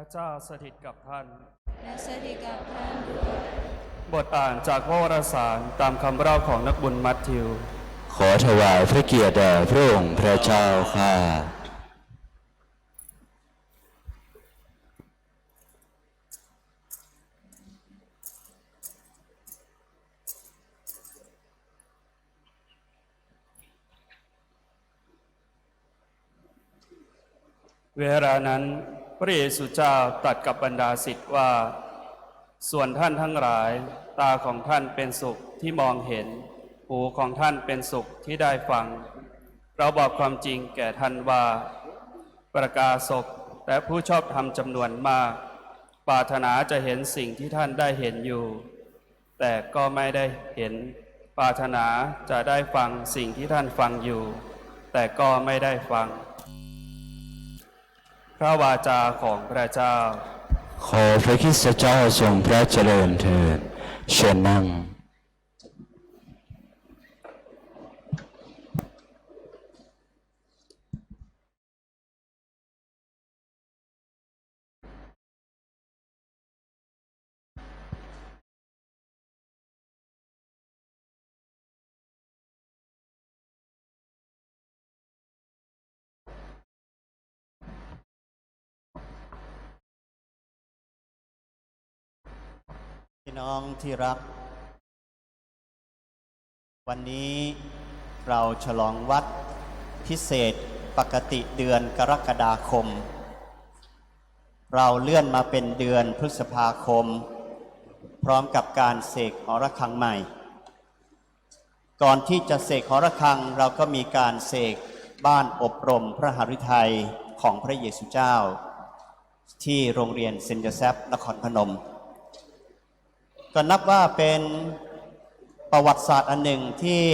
ระเจ้าสถิตกับท่าน และสถิตกับท่าน บทอ่านจากพระวรสารตามคำเล่าของนักบุญมัทธิว ขอถวายพระเกียรติแด่พระองค์พระเจ้าข้าเวลานั้น พระเยซูเจ้าตรัสกับบรรดาศิษย์ว่า ส่วนท่านทั้งหลาย ตาของท่านเป็นสุขที่มองเห็น หูของท่านเป็นสุขที่ได้ฟัง เราบอกความจริงแก่ท่านว่า ประกาศกและผู้ชอบธรรมจำนวนมาก ปรารถนาจะเห็นสิ่งที่ท่านได้เห็นอยู่ แต่ก็ไม่ได้เห็น ปรารถนาจะได้ฟังสิ่งที่ท่านฟังอยู่ แต่ก็ไม่ได้ฟัง พระวาจาของพระเจ้า ขอพระคริสตเจ้าทรงพระเจริญเถิดเชิญนั่ง พี่น้องที่รัก วันนี้เราฉลองวัดพิเศษปกติเดือนกรกฎาคม เราเลื่อนมาเป็นเดือนพฤษภาคม พร้อมกับการเสกหอระฆังใหม่ ก่อนที่จะเสกหอระฆังเราก็มีการเสกบ้านอบรมพระหฤทัยของพระเยซูเจ้า ที่โรงเรียนเซนต์โยเซฟนครพนม ก็นับว่าเป็นประวัติศาสตร์อันหนึ่งที่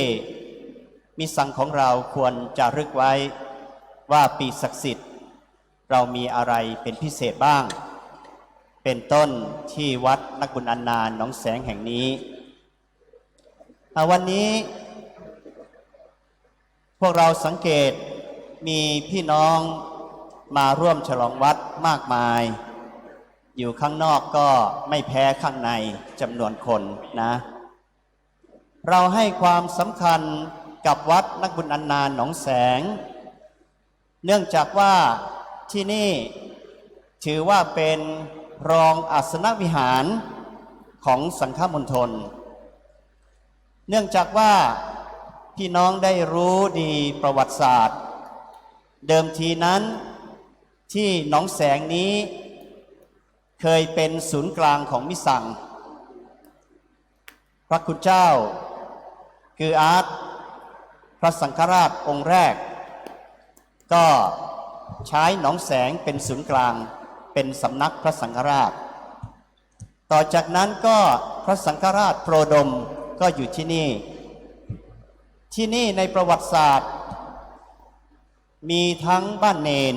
มิสังของเราควรจะรึกไว้ว่าปีศักดิ์สิทธิ์ เรามีอะไรเป็นพิเศษบ้าง เป็นต้นที่วัดนักบุญอันนานหนองแสงแห่งนี้ วันนี้ พวกเราสังเกตมีพี่น้องมาร่วมฉลองวัดมากมาย อยู่ข้างนอกก็ไม่แพ้ข้างในจำนวนคนนะ เราให้ความสำคัญกับวัดนักบุญอันนานหนองแสง เนื่องจากว่าที่นี่ถือว่าเป็นรองอัสนวิหารของสังฆมณฑล เนื่องจากว่าพี่น้องได้รู้ดีประวัติศาสตร์ เดิมทีนั้นที่หนองแสงนี้ เคยเป็นศูนย์กลางของมิสัง พระคุณเจ้า คืออาร์ตพระสังฆราชองค์แรก ก็ใช้หนองแสงเป็นศูนย์กลางเป็นสำนักพระสังฆราช ต่อจากนั้นก็พระสังฆราชโปรดมก็อยู่ที่นี่ ที่นี่ในประวัติศาสตร์ มีทั้งบ้านเนน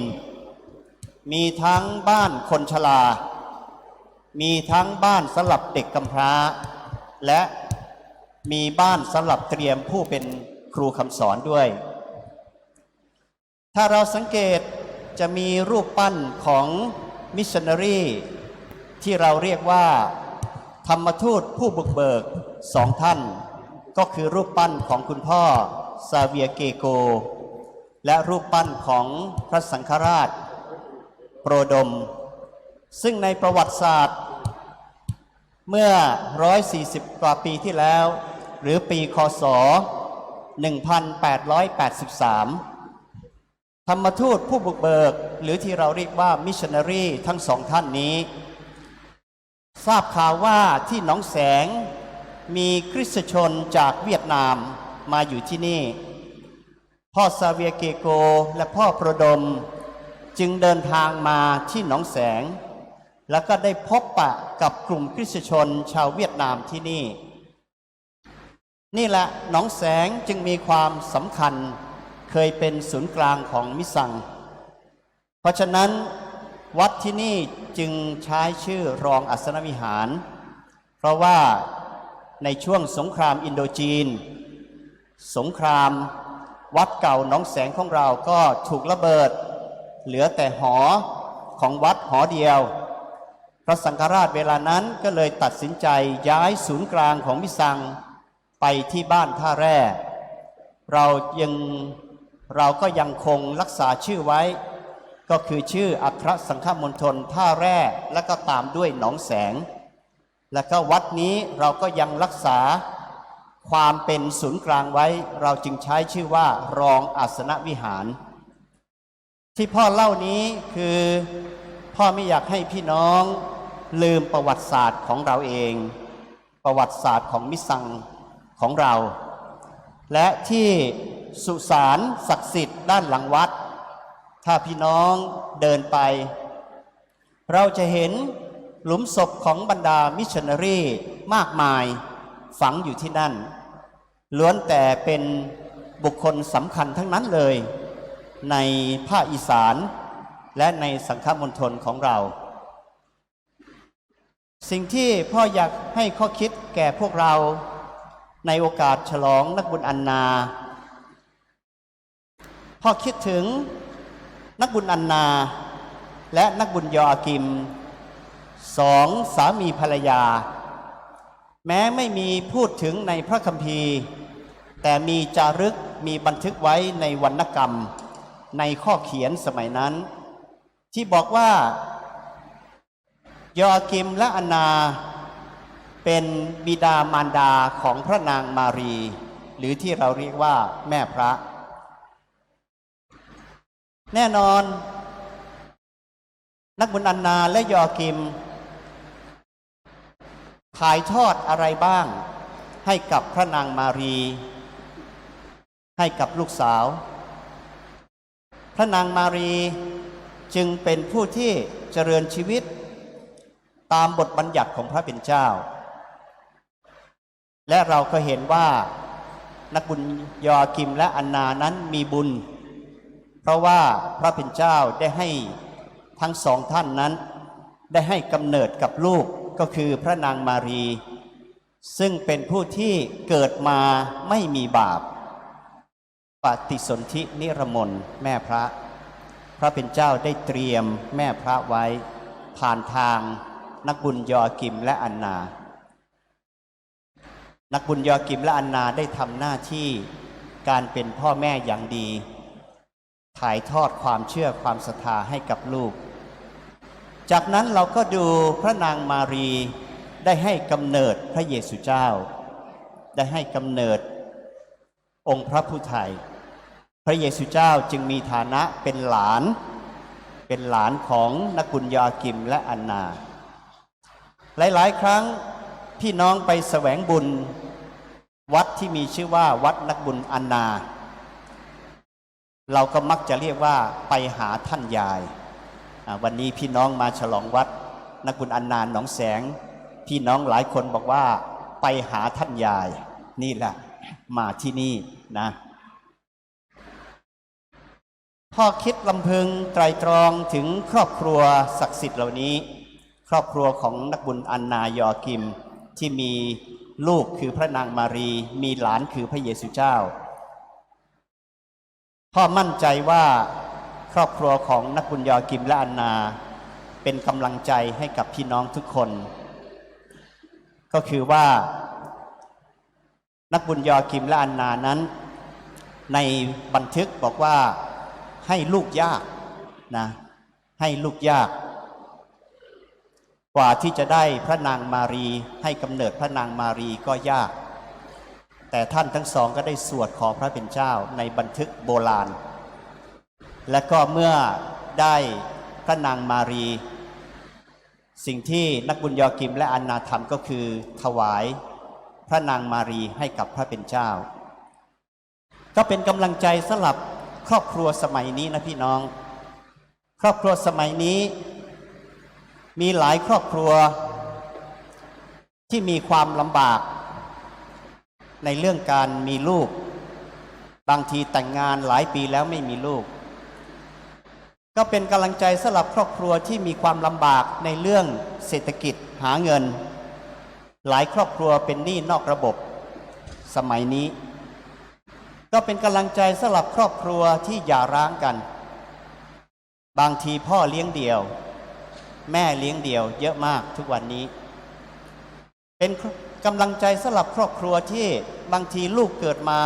มีทั้งบ้านคนชรา มีทั้งบ้านสำหรับเด็กกำพร้า และมีบ้านสำหรับเตรียมผู้เป็นครูคำสอนด้วย ถ้าเราสังเกตจะมีรูปปั้นของมิชชันนารีที่เราเรียกว่า ธรรมทูตผู้บุกเบิกสองท่าน ก็คือรูปปั้นของคุณพ่อซาเวียเกโก และรูปปั้นของพระสังฆราช โปรดม ซึ่งในประวัติศาสตร์ เมื่อ 140 กว่าปีที่แล้ว หรือปีคศ 1883 ธรรมทูตผู้บุกเบิก หรือที่เราเรียกว่ามิชชันนารีทั้งสองท่านนี้ ทราบข่าวว่าที่หนองแสงมีคริสตชนจากเวียดนามมาอยู่ที่นี่ พ่อซาเวียเกโกและพ่อโปรดม จึงเดินทางมาที่หนองแสง แล้วก็ได้พบปะกับกลุ่มคริสตชนชาวเวียดนามที่นี่ นี่แหละหนองแสงจึงมีความสำคัญเคยเป็นศูนย์กลางของมิสัง เพราะฉะนั้นวัดที่นี่จึงใช้ชื่อรองอัศนวิหาร เพราะว่าในช่วงสงครามอินโดจีน สงครามวัดเก่าหนองแสงของเราก็ถูกระเบิด เหลือแต่หอของวัดหอเดียว ระสังฆราชเวลานั้นก็เลยตัดสินใจย้ายศูนย์กลางของมิสังไปที่บ้านท่าแร่ เรายังเราก็ยังคงรักษาชื่อไว้ ก็คือชื่ออัครสังฆมณฑลท่าแร่แล้วก็ตามด้วยหนองแสง แล้วก็วัดนี้เราก็ยังรักษาความเป็นศูนย์กลางไว้ เราจึงใช้ชื่อว่ารองอาสนวิหาร ที่พ่อเล่านี้คือพ่อไม่อยากให้พี่น้อง ลืมประวัติศาสตร์ของเราเอง ประวัติศาสตร์ของมิสังของเรา และที่สุสานศักดิ์สิทธิ์ด้านหลังวัด ถ้าพี่น้องเดินไป เราจะเห็นหลุมศพของบรรดามิชชันนารีมากมายฝังอยู่ที่นั่น ล้วนแต่เป็นบุคคลสำคัญทั้งนั้นเลย ในภาคอีสานและในสังฆมณฑลของเรา สิ่งที่พ่ออยากให้ข้อคิดแก่พวกเราในโอกาสฉลองนักบุญอันนา พ่อคิดถึงนักบุญอันนา และนักบุญยออากิมสองสามีภรรยา แม้ไม่มีพูดถึงในพระคัมภีร์ แต่มีจารึกมีบันทึกไว้ในวรรณกรรม ในข้อเขียนสมัยนั้น ที่บอกว่า ยอากิมและอนนา เป็นบิดามารดาของพระนางมารี หรือที่เราเรียกว่าแม่พระ แน่นอน นักบุญอันนาและยอกิม ถ่ายทอดอะไรบ้าง ให้กับพระนางมารี ให้กับลูกสาว พระนางมารีจึงเป็นผู้ที่เจริญชีวิต ตามบทบัญญัติของพระเป็นเจ้า และเราก็เห็นว่านักบุญยออากิมและอันนานั้นมีบุญ เพราะว่าพระเป็นเจ้าได้ให้ทั้งสองท่านนั้น ได้ให้กำเนิดกับลูกก็คือพระนางมารี ซึ่งเป็นผู้ที่เกิดมาไม่มีบาปปฏิสนธินิรมนแม่พระ พระเป็นเจ้าได้เตรียมแม่พระไว้ ผ่านทาง นักบุญยอกิมและอันนา นักบุญยอกิมและอันนาได้ทำหน้าที่การเป็นพ่อแม่อย่างดี ถ่ายทอดความเชื่อความศรัทธาให้กับลูก จากนั้นเราก็ดูพระนางมารีได้ให้กำเนิดพระเยซูเจ้า ได้ให้กำเนิดองค์พระผู้ไทย พระเยซูเจ้าจึงมีฐานะเป็นหลาน เป็นหลานของนักบุญยากิมและอันนา หลายๆ ครั้งพี่น้องไปแสวงบุญ วัดที่มีชื่อว่าวัดนักบุญอันนา เราก็มักจะเรียกว่าไปหาท่านยาย วันนี้พี่น้องมาฉลองวัดนักบุญอันนานหนองแสง พี่น้องหลายคนบอกว่าไปหาท่านยาย นี่แหละมาที่นี่นะพ่อคิดลำพึงไตรตรองถึงครอบครัวศักดิ์สิทธิ์เหล่านี้ ครอบครัวของนักบุญอันนายอกิม ที่มีลูกคือพระนางมารี มีหลานคือพระเยซูเจ้า พ่อมั่นใจว่าครอบครัวของนักบุญยอกิมและอันนา เป็นกำลังใจให้กับพี่น้องทุกคน ก็คือว่า นักบุญยอกิมและอันนานั้น ในบันทึกบอกว่าให้ลูกยากนะให้ลูกยากก ว่าที่จะได้พระนางมารีให้กำเนิดพระนางมารีก็ยาก แต่ท่านทั้งสองก็ได้สวดขอพระเป็นเจ้าในบันทึกโบราณ และก็เมื่อได้พระนางมารี สิ่งที่นักบุญยอกิมและอันนาทำก็คือถวายพระนางมารีให้กับพระเป็นเจ้า ก็เป็นกำลังใจสำหรับครอบครัวสมัยนี้นะพี่น้อง ครอบครัวสมัยนี้ มีหลายครอบครัว ที่มีความลำบาก ในเรื่องการมีลูก บางทีแต่งงานหลายปีแล้วไม่มีลูก ก็เป็นกำลังใจสำหรับครอบครัวที่มีความลำบากในเรื่องเศรษฐกิจหาเงิน หลายครอบครัวเป็นหนี้นอกระบบ สมัยนี้ ก็เป็นกำลังใจสำหรับครอบครัวที่หย่าร้างกัน บางทีพ่อเลี้ยงเดี่ยว แม่เลี้ยงเดี่ยว เยอะมากทุกวันนี้ เป็นกำลังใจสำหรับครอบครัวที่บางทีลูกเกิดมา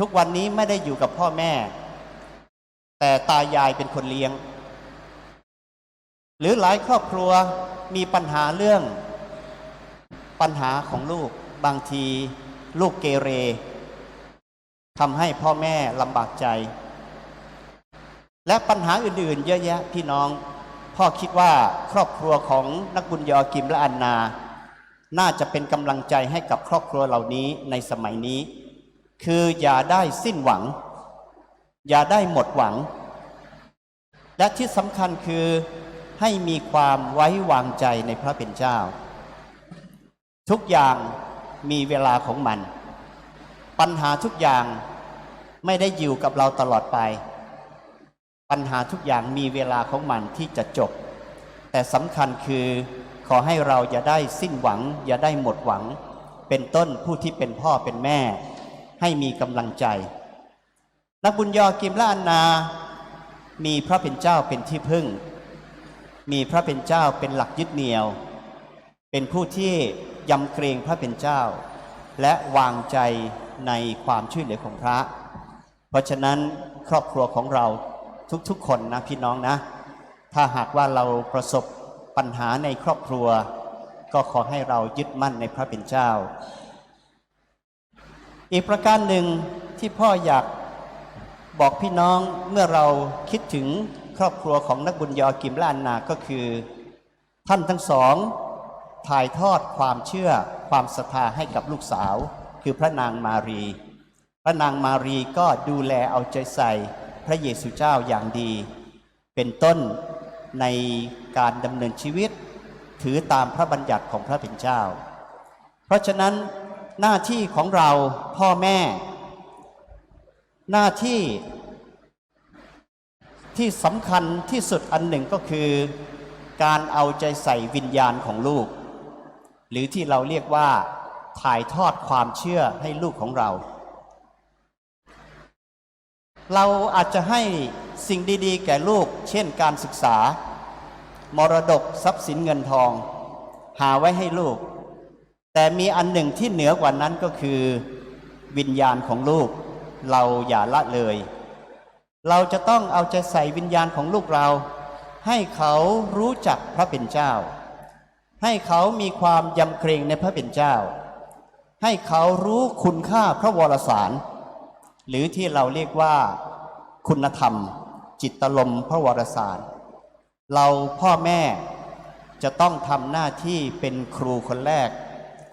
ทุกวันนี้ไม่ได้อยู่กับพ่อแม่ แต่ตายายเป็นคนเลี้ยง หรือหลายครอบครัวมีปัญหาเรื่อง ปัญหาของลูกบางทีลูกเกเรทำให้พ่อแม่ลำบากใจ และปัญหาอื่นๆ เยอะแยะพี่น้อง พ่อคิดว่าครอบครัวของนักบุญยอกิมและอันนา น่าจะเป็นกำลังใจให้กับครอบครัวเหล่านี้ในสมัยนี้ คืออย่าได้สิ้นหวัง อย่าได้หมดหวัง และที่สำคัญคือให้มีความไว้วางใจในพระเป็นเจ้า ทุกอย่างมีเวลาของมัน ปัญหาทุกอย่างไม่ได้อยู่กับเราตลอดไป ปัญหาทุกอย่างมีเวลาของมันที่จะจบ แต่สำคัญคือขอให้เราอย่าได้สิ้นหวัง อย่าได้หมดหวัง เป็นต้นผู้ที่เป็นพ่อเป็นแม่ ให้มีกำลังใจ นักบุญยอกิมละอันนา มีพระเป็นเจ้าเป็นที่พึ่ง มีพระเป็นเจ้าเป็นหลักยึดเหนี่ยว เป็นผู้ที่ยำเกรงพระเป็นเจ้า และวางใจในความช่วยเหลือของพระ เพราะฉะนั้นครอบครัวของเรา ทุกๆคนนะพี่น้องนะ ถ้าหากว่าเราประสบปัญหาในครอบครัว ก็ขอให้เรายึดมั่นในพระเป็นเจ้า อีกประการหนึ่งที่พ่ออยากบอกพี่น้องเมื่อเราคิดถึงครอบครัวของนักบุญยอกิมและอันนาก็คือ ท่านทั้งสอง ถ่ายทอดความเชื่อความศรัทธาให้กับลูกสาว คือพระนางมารี พระนางมารีก็ดูแลเอาใจใส่ พระเยซูเจ้าอย่างดี เป็นต้นในการดำเนินชีวิต ถือตามพระบัญญัติของพระเป็นเจ้า เพราะฉะนั้นหน้าที่ของเราพ่อแม่ หน้าที่ที่สำคัญที่สุดอันหนึ่งก็คือ การเอาใจใส่วิญญาณของลูก หรือที่เราเรียกว่าถ่ายทอดความเชื่อให้ลูกของเรา เราอาจจะให้สิ่งดีๆ แก่ลูก เช่นการศึกษา มรดกทรัพย์สินเงินทอง หาไว้ให้ลูก แต่มีอันหนึ่งที่เหนือกว่านั้นก็คือ วิญญาณของลูก เราอย่าละเลย เราจะต้องเอาใจใส่วิญญาณของลูกเรา ให้เขารู้จักพระเป็นเจ้า ให้เขามีความยำเกรงในพระเป็นเจ้า ให้เขารู้คุณค่าพระวรสาร หรือที่เราเรียกว่าคุณธรรม จิตลมพระวรสารเราพ่อแม่จะต้องทำหน้าที่เป็นครูคนแรก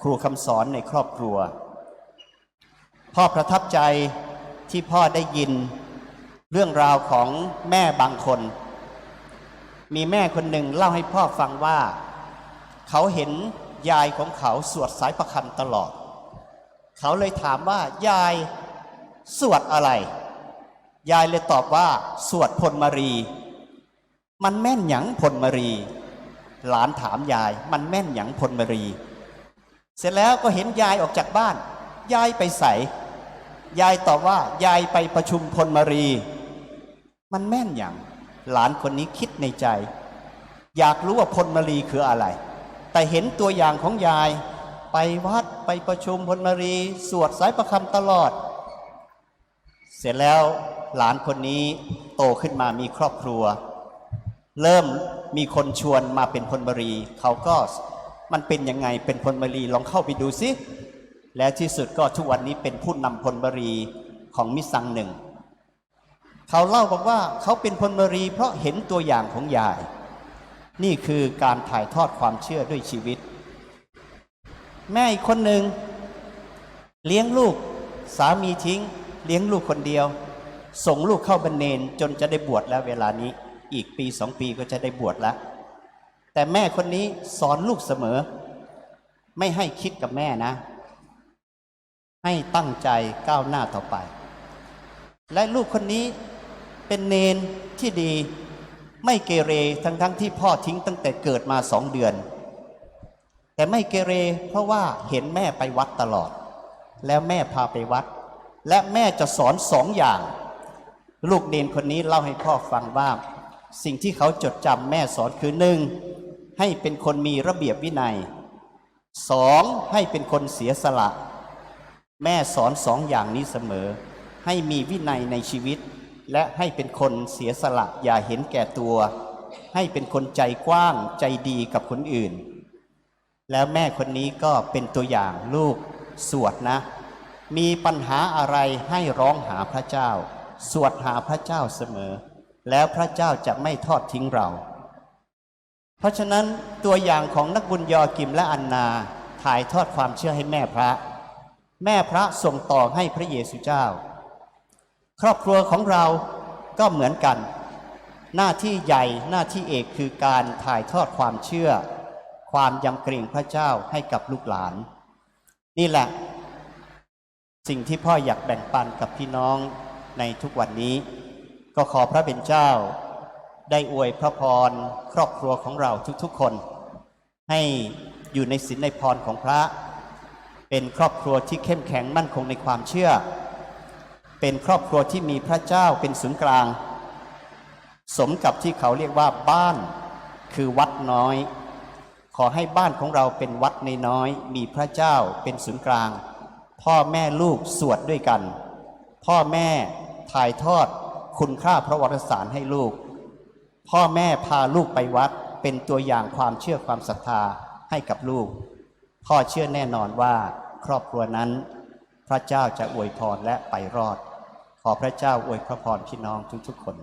ครูคำสอนในครอบครัว พ่อประทับใจที่พ่อได้ยินเรื่องราวของแม่บางคน มีแม่คนหนึ่งเล่าให้พ่อฟังว่า เขาเห็นยายของเขาสวดสายประคำตลอด เขาเลยถามว่ายาย สวดอะไร ยายเลยตอบว่า สวดพลมารี มันแม่นหยังพลมารี หลานถามยาย มันแม่นหยังพลมารี เสร็จแล้วก็เห็นยายออกจากบ้าน ยายไปใส่ยายตอบว่ายายไปประชุมพลมารี มันแม่นหยังหลานคนนี้คิดในใจ อยากรู้ว่าพลมารีคืออะไร แต่เห็นตัวอย่างของยาย ไปวัดไปประชุมพลมารี สวดสายประคำตลอด เสร็จแล้วหลานคนนี้โตขึ้นมามีครอบครัว เริ่มมีคนชวนมาเป็นพลมารี เขาก็มันเป็นยังไงเป็นพลมารีลองเข้าไปดูสิและที่สุดก็ทุกวันนี้เป็นผู้นำพลมารีของมิสังหนึ่ง เขาเล่าบอกว่าเขาเป็นพลมารีเพราะเห็นตัวอย่างของยาย นี่คือการถ่ายทอดความเชื่อด้วยชีวิต แม่อีกคนหนึ่งเลี้ยงลูกสามีทิ้ง เลี้ยงลูกคนเดียว ส่งลูกเข้าบรรเนนจนจะได้บวชแล้วเวลานี้อีกปีสองปีก็จะได้บวชแล้ว แต่แม่คนนี้สอนลูกเสมอ ไม่ให้คิดกับแม่นะ ให้ตั้งใจก้าวหน้าต่อไป และลูกคนนี้เป็นเนนที่ดีไม่เกเรทั้งทั้งที่พ่อทิ้งตั้งแต่เกิดมาสองเดือน แต่ไม่เกเรเพราะว่าเห็นแม่ไปวัดตลอด แล้วแม่พาไปวัด และแม่จะสอนสองอย่าง ลูกเนนคนนี้เล่าให้พ่อฟังว่า สิ่งที่เขาจดจำแม่สอนคือหนึ่งให้เป็นคนมีระเบียบวินัยสองให้เป็นคนเสียสละ แม่สอนสองอย่างนี้เสมอ ให้มีวินัยในชีวิต และให้เป็นคนเสียสละอย่าเห็นแก่ตัว ให้เป็นคนใจกว้างใจดีกับคนอื่น แล้วแม่คนนี้ก็เป็นตัวอย่างลูกสวดนะ มีปัญหาอะไรให้ร้องหาพระเจ้า สวดหาพระเจ้าเสมอ แล้วพระเจ้าจะไม่ทอดทิ้งเรา เพราะฉะนั้นตัวอย่างของนักบุญยอกิมและอันนาถ่ายทอดความเชื่อให้แม่พระ แม่พระส่งต่อให้พระเยซูเจ้า ครอบครัวของเราก็เหมือนกัน หน้าที่ใหญ่หน้าที่เอกคือการถ่ายทอดความเชื่อ ความยำเกรงพระเจ้าให้กับลูกหลาน นี่แหละ สิ่งที่พ่ออยากแบ่งปันกับพี่น้องในทุกวันนี้ ก็ขอพระเป็นเจ้า ได้อวยพระพรครอบครัวของเราทุกๆคน ให้อยู่ในศีลในพรของพระ เป็นครอบครัวที่เข้มแข็งมั่นคงในความเชื่อ เป็นครอบครัวที่มีพระเจ้าเป็นศูนย์กลาง สมกับที่เขาเรียกว่าบ้านคือวัดน้อย ขอให้บ้านของเราเป็นวัดในน้อย มีพระเจ้าเป็นศูนย์กลาง พ่อแม่ลูกสวดด้วยกัน พ่อแม่ถ่ายทอดคุณค่าพระวรสารให้ลูก พ่อแม่พาลูกไปวัดเป็นตัวอย่างความเชื่อความศรัทธาให้กับลูก พ่อเชื่อแน่นอนว่าครอบครัวนั้น พระเจ้าจะอวยพรและไปรอด ขอพระเจ้าอวยพระพรพี่น้องทุกๆคน